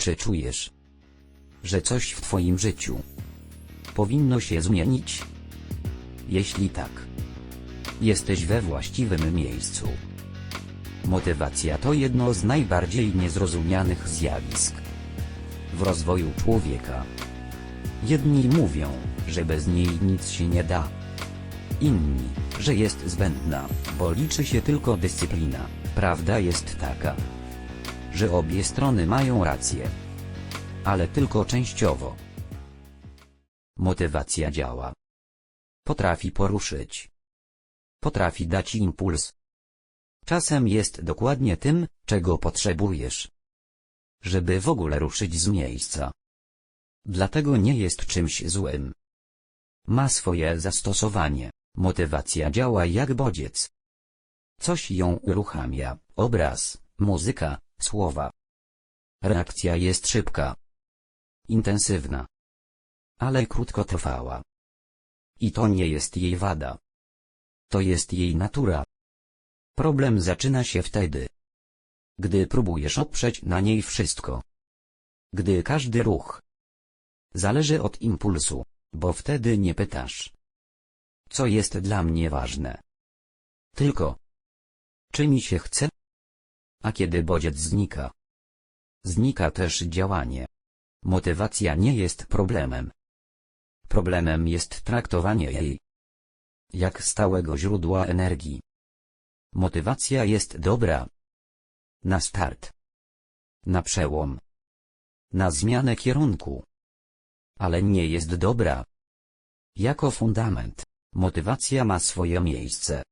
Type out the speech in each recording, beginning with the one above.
Czy czujesz, że coś w Twoim życiu powinno się zmienić? Jeśli tak, jesteś we właściwym miejscu. Motywacja to jedno z najbardziej niezrozumianych zjawisk w rozwoju człowieka. Jedni mówią, że bez niej nic się nie da. Inni, że jest zbędna, bo liczy się tylko dyscyplina. Prawda jest taka, że obie strony mają rację. Ale tylko częściowo. Motywacja działa. Potrafi poruszyć. Potrafi dać impuls. Czasem jest dokładnie tym, czego potrzebujesz. Żeby w ogóle ruszyć z miejsca. Dlatego nie jest czymś złym. Ma swoje zastosowanie. Motywacja działa jak bodziec. Coś ją uruchamia, obraz, muzyka, słowa. Reakcja jest szybka. Intensywna. Ale krótkotrwała. I to nie jest jej wada. To jest jej natura. Problem zaczyna się wtedy, gdy próbujesz oprzeć na niej wszystko. Gdy każdy ruch zależy od impulsu, bo wtedy nie pytasz, co jest dla mnie ważne. Tylko, czy mi się chce? A kiedy bodziec znika, znika też działanie. Motywacja nie jest problemem. Problemem jest traktowanie jej jak stałego źródła energii. Motywacja jest dobra. Na start. Na przełom. Na zmianę kierunku. Ale nie jest dobra. Jako fundament, motywacja ma swoje miejsce.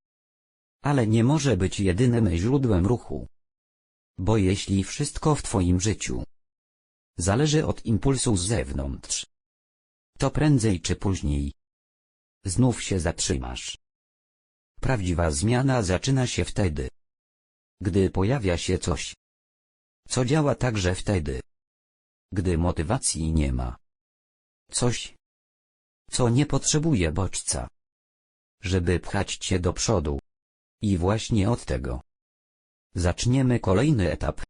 Ale nie może być jedynym źródłem ruchu. Bo jeśli wszystko w Twoim życiu zależy od impulsu z zewnątrz, to prędzej czy później znów się zatrzymasz. Prawdziwa zmiana zaczyna się wtedy, gdy pojawia się coś, co działa także wtedy, gdy motywacji nie ma. Coś, co nie potrzebuje bodźca, żeby pchać cię do przodu. I właśnie od tego zaczniemy kolejny etap